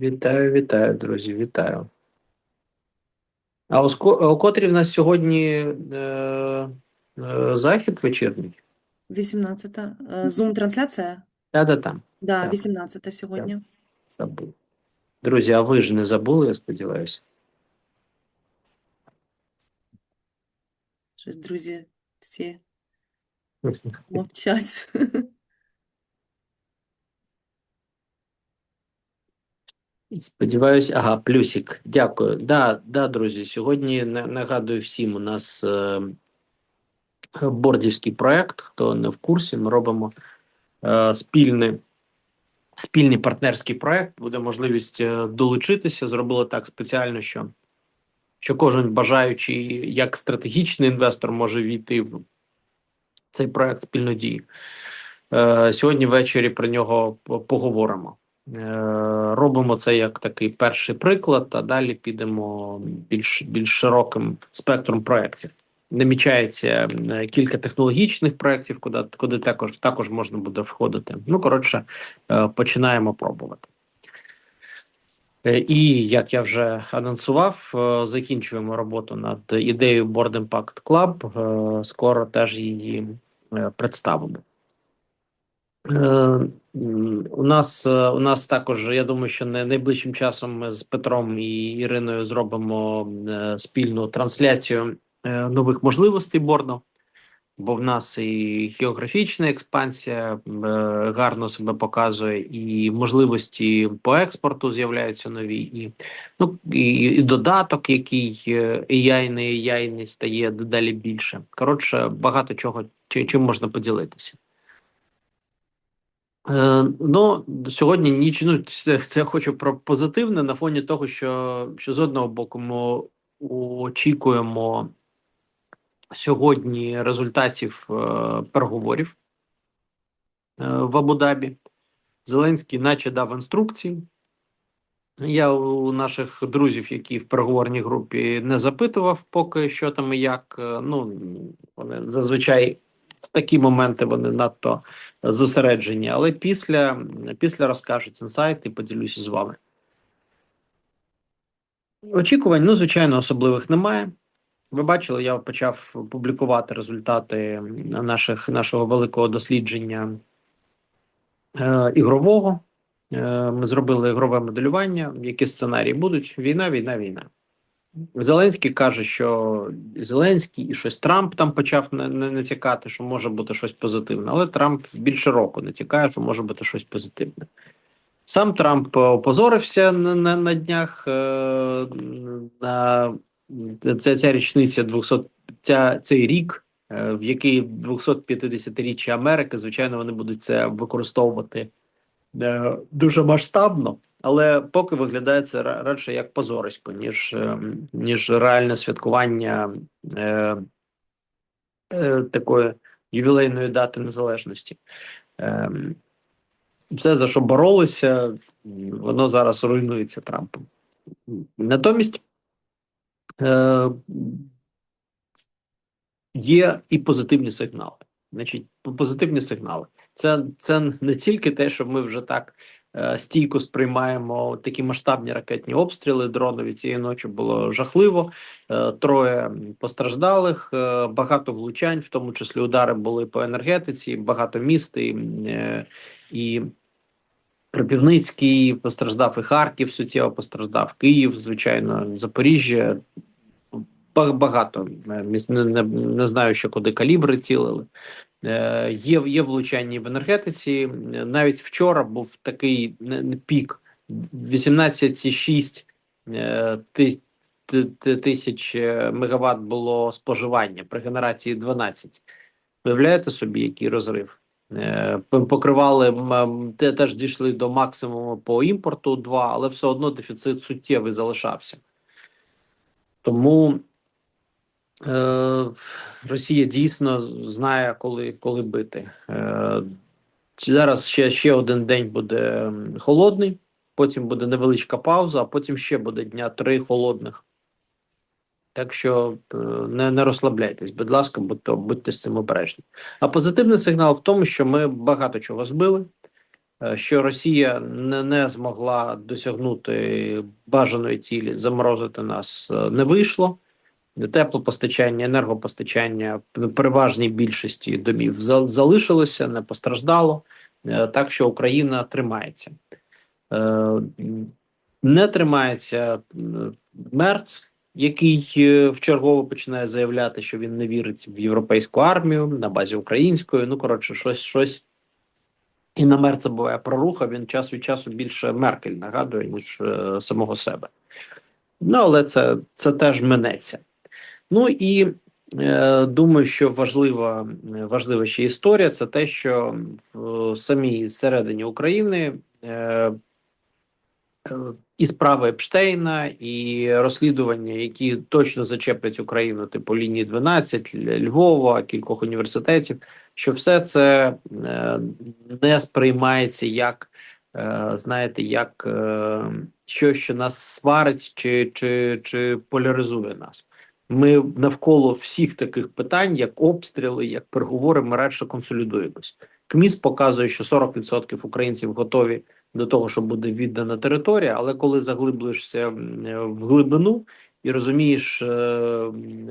Вітаю, вітаю, друзі, вітаю. А о котрій в нас сьогодні е, е, захід вечірній? 18-та. Зум-трансляція? Та-да там, Да, Так. 18 сьогодні. забув. Друзі, а ви ж не забули, я сподіваюся. Щось, друзі, всі мовчать. Сподіваюсь, ага, плюсик. Дякую. Да, да, друзі. Сьогодні на- нагадую всім, у нас е, бордівський проект. Хто не в курсі, ми робимо е, спільний, спільний партнерський проект. Буде можливість е, долучитися. Зробили так спеціально, що, що кожен бажаючий, як стратегічний інвестор, може війти в цей проект спільно дії. Е, сьогодні ввечері про нього поговоримо. Е, Робимо це як такий перший приклад, а далі підемо більш, більш широким спектром проєктів. Намічається е, кілька технологічних проєктів, куди, куди також, також можна буде входити. Ну, коротше, е, починаємо пробувати. І як я вже анонсував, закінчуємо роботу над ідеєю Board Impact Club. Скоро теж її представимо. Е, У нас е, у нас також, я думаю, що не найближчим часом ми з Петром і Іриною зробимо е, спільну трансляцію нових можливостей борду, бо в нас і географічна експансія гарно себе показує, і можливості по експорту з'являються нові, і, ну, і, і додаток, який не AI стає дедалі більше. Коротше, багато чого чим можна поділитися. Е, ну, сьогодні ніч, ну, це, це хочу про позитивне на фоні того, що, що з одного боку ми очікуємо сьогодні результатів е, переговорів е, в Абу-Дабі. Зеленський наче дав інструкції. Я у наших друзів, які в переговорній групі, не запитував поки що там і як. Е, Ну, вони зазвичай в такі моменти вони надто зосереджені, але після, після розкажуть інсайт і поділюся з вами. Очікувань, ну, звичайно, особливих немає. Ви бачили, я почав публікувати результати наших, нашого великого дослідження е, ігрового. Е, ми зробили ігрове моделювання, які сценарії будуть: війна, війна, війна. Зеленський каже, що Зеленський і щось Трамп там почав не, не що може бути щось позитивне, але Трамп більш широко натякає, що може бути щось позитивне. Сам Трамп опозорився на, на, на днях е, на ця, ця річниця 200, ця, цей рік, е, в який 250-річчя Америки, звичайно, вони будуть це використовувати е, дуже масштабно. Але поки виглядає це радше як позорисько, ніж, е, ніж реальне святкування е, е, такої ювілейної дати незалежності. Е, все, за що боролися, воно зараз руйнується Трампом. Натомість е, є і позитивні сигнали. Значить, позитивні сигнали. Це, це не тільки те, що ми вже так стійко сприймаємо такі масштабні ракетні обстріли. Дронові цієї ночі було жахливо. Е, троє постраждалих, е, багато влучань, в тому числі удари були по енергетиці, багато міст і, е, і Кропівницький постраждав, і Харків суттєво постраждав, Київ, звичайно, Запоріжжя. Багато е, не, не, не знаю, що куди калібри цілили. Е, є, є влучання в енергетиці. Навіть вчора був такий пік 18,6 е, ти- ти- ти- тисяч е, мегаватт було споживання при генерації 12. Уявляєте собі, який розрив? Покривали теж дійшли до максимуму по імпорту 2, але все одно дефіцит суттєвий залишався. Тому Росія дійсно знає, коли, коли бити. Е, зараз ще, ще один день буде холодний, потім буде невеличка пауза, а потім ще буде дня три холодних. Так що е, не, не розслабляйтесь, будь ласка, будьте, будьте з цим обережні. А позитивний сигнал в тому, що ми багато чого збили. е, що Росія не, не змогла досягнути бажаної цілі, заморозити нас е, не вийшло. Теплопостачання, енергопостачання в переважній більшості домів залишилося, не постраждало, Е, так що Україна тримається. Е, Не тримається е, Мерц, який вчергово починає заявляти, що він не вірить в європейську армію на базі української. Ну коротше, щось щось. І на Мерца буває проруха. Він час від часу більше Меркель нагадує, ніж самого себе. Ну, але це, це теж минеться. Ну і е, думаю, що важлива, важлива ще історія це те, що в самій середині України е, е, і справи Епштейна, і розслідування, які точно зачеплять Україну, типу лінії 12, Львова, кількох університетів, що все це е, не сприймається як, е, знаєте, як е, щось, що нас сварить чи, чи, чи поляризує нас. Ми навколо всіх таких питань, як обстріли, як переговори, ми радше консолідуємось. КМІС показує, що 40% українців готові до того, що буде віддана територія, але коли заглиблюєшся е, в глибину і розумієш е,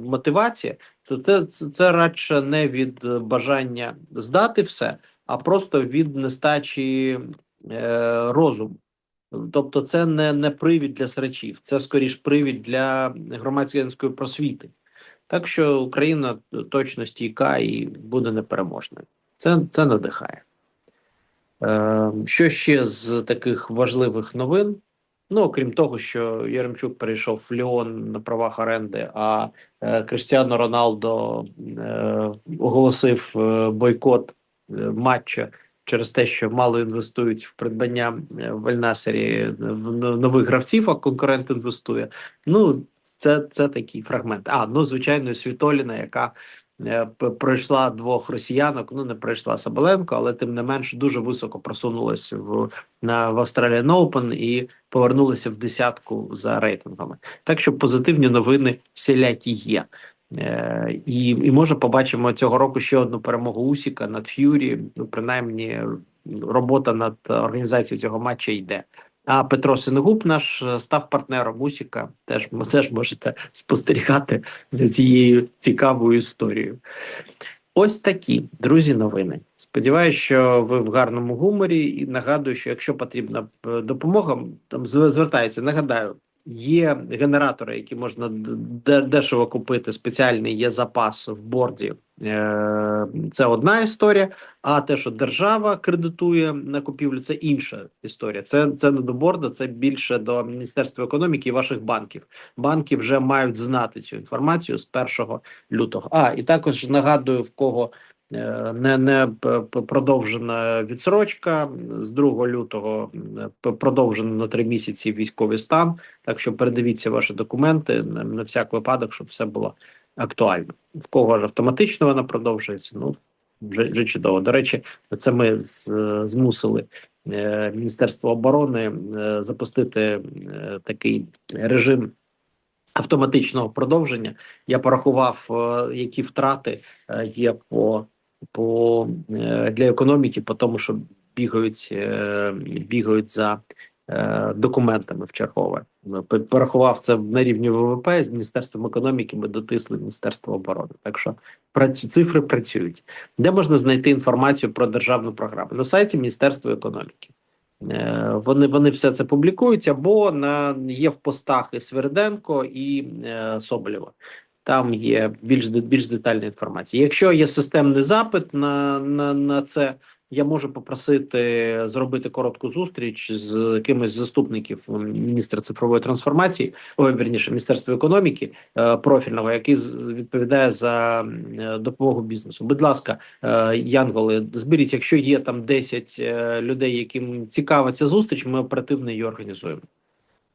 мотивація, то це, це, радше не від бажання здати все, а просто від нестачі е, розуму. Тобто, це не, не привід для срачів, це скоріш привід для громадської просвіти. Так що Україна точно стійка і буде непереможною. Це, це надихає. Е, що ще з таких важливих новин? Ну, окрім того, що Яремчук перейшов в Ліон на правах оренди, а е, Криштіано Роналдо е, оголосив е, бойкот е, матча через те, що мало інвестують в придбання е, в Альнасері нових гравців, а конкурент інвестує. Ну, це, це такий фрагмент. А, ну, звичайно, Світоліна, яка е, пройшла двох росіянок, ну не пройшла Сабаленко, але тим не менш дуже високо просунулась в на в Australian Open і повернулася в десятку за рейтингами. Так що позитивні новини всілякі є. Е, і, і може побачимо цього року ще одну перемогу Усіка над Ф'юрі. Ну, принаймні, робота над організацією цього матча йде. А Петро Синегуб наш е, став партнером Усіка. Теж теж можете спостерігати за цією цікавою історією. Ось такі друзі новини. Сподіваюся, що ви в гарному гуморі, і нагадую, що якщо потрібна е, допомога, там зв- звертаються. Нагадаю, є генератори, які можна дешево купити. Спеціальний є запас в борді. Е, Це одна історія. А те, що держава кредитує на купівлю, це інша історія. Це це не до борда, це більше до Міністерства економіки і ваших банків. Банки вже мають знати цю інформацію з 1 лютого. А і також нагадую, в кого не, не п- п- продовжена відсрочка з 2 лютого п- продовжено на 3 місяці військовий стан. Так що передивіться ваші документи на, всяк випадок, щоб все було актуально. В кого ж автоматично вона продовжується? Ну вже, вже чудово. До речі, це ми з, змусили е, Міністерство оборони е, запустити е, такий режим автоматичного продовження. Я порахував, е, які втрати е, є по, по е, для економіки, по тому, що бігають, е, бігають за е, документами в чергове. Порахував це на рівні ВВП з Міністерством економіки. Ми дотисли Міністерство оборони. Так що працю цифри працюють. Де можна знайти інформацію про державну програму? На сайті Міністерства економіки. Вони, вони все це публікують або на є в постах і Сверденко і Соболєва. Там є більш більш детальна інформація. Якщо є системний запит на, на, на це, я можу попросити зробити коротку зустріч з кимось з заступників міністра цифрової трансформації, ой, верніше, міністерства економіки е, профільного, який відповідає за е, допомогу бізнесу. Будь ласка, е, Янголи, зберіть, якщо є там 10 е, людей, яким цікава ця зустріч, ми оперативно її організуємо.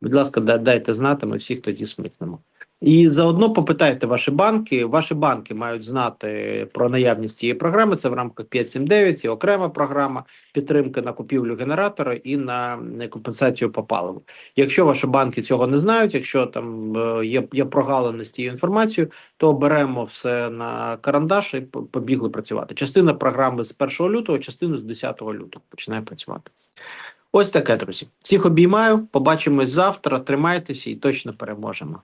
Будь ласка, дайте знати, ми всіх тоді смикнемо. І заодно попитайте ваші банки. Ваші банки мають знати про наявність цієї програми. Це в рамках 579 і окрема програма підтримки на купівлю генератора і на компенсацію по паливу. Якщо ваші банки цього не знають, якщо там е, є, є прогалини з цією інформацією, то беремо все на карандаш і побігли працювати. Частина програми з 1 лютого, частина з 10 лютого починає працювати. Ось таке, друзі. Всіх обіймаю. Побачимось завтра. Тримайтеся і точно переможемо.